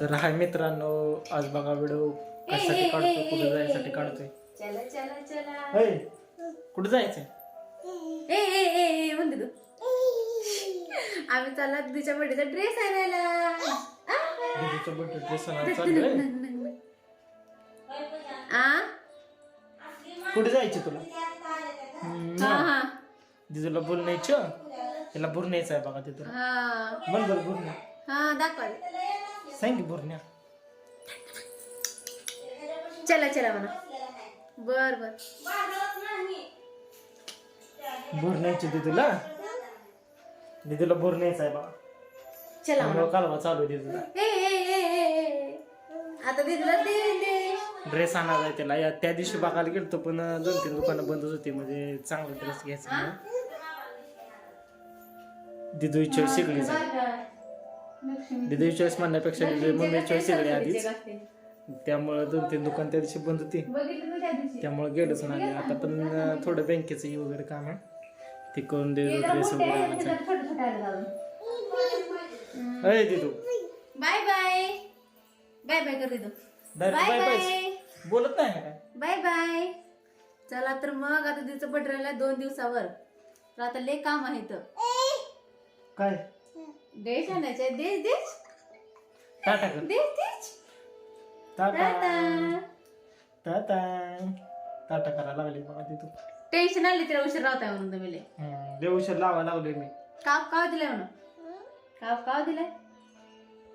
तर हाय मित्रांनो आज बघा व्हिडिओ कशासाठी काढतोय कुठे जायसाठी काढतोय? चला चला चला. होय कुठे जायचंय? ए ए ए ए म्हणते तू. आम्ही चालला तुझ्या बर्थडेचा ड्रेस आणायला. आ? दीदीचा बर्थडे ड्रेस नग, चाललोय? नग, नग, नग. आ? कुठे जायचे तुला? हा हा. दीदीला बोल न्यायचं तिला बुर न्यायचं आहे बघा तिथून हा. बंद कर बुरण्या हा दाखवा. सांग बुरण्या चला चला म्हणा. बर बर. बुर न्यायची दीदीला? दीदीला बुर न्यायचं आहे बघा. चला म्हणा. कालवा चालू दीदीला. ए ए ए ए, ए. आता दिदीला दे दे. ड्रेस आणायचा आहे त्याला. या त्या दिवशी बघायला गेलतो पण दोन तीन दुकानं बंदच होती म्हणजे चांगला ड्रेस घ्यायचा म्हणून. दिदू चॉईस शिकलीच दिदू चॉईस म्हणण्यापेक्षा दिदू मम्मी चॉईस शिकली आधीच. त्यामुळे दोन तीन दुकान त्या दिवशी बंद होती. त्यामुळे गेलोच नाही आता पण थोडं बँकेचं वगैरे काम आहे. ते करून देतो ड्रेस वगैरे आणायचा. अरे दिदू. Bye bye. बाय बाय कर दीदू. Bye bye. बोलत नाही बाय बाय. चला तर मग आता तिचं बड्रेला दोन दिवसावर. तर आता लय काम आहे तर काय? देश आणायचे देश देश। टाटा कर। देश देश। टाटा। टाटा। टाटा। करायला लागली बघा तिथू टेन्शन आले तिला उशीर राहताय म्हणून तुम्ही लय. हम्म, लय उशीर लावा लावले मी. काव काव दिलाय म्हणून? काव काव दिलाय?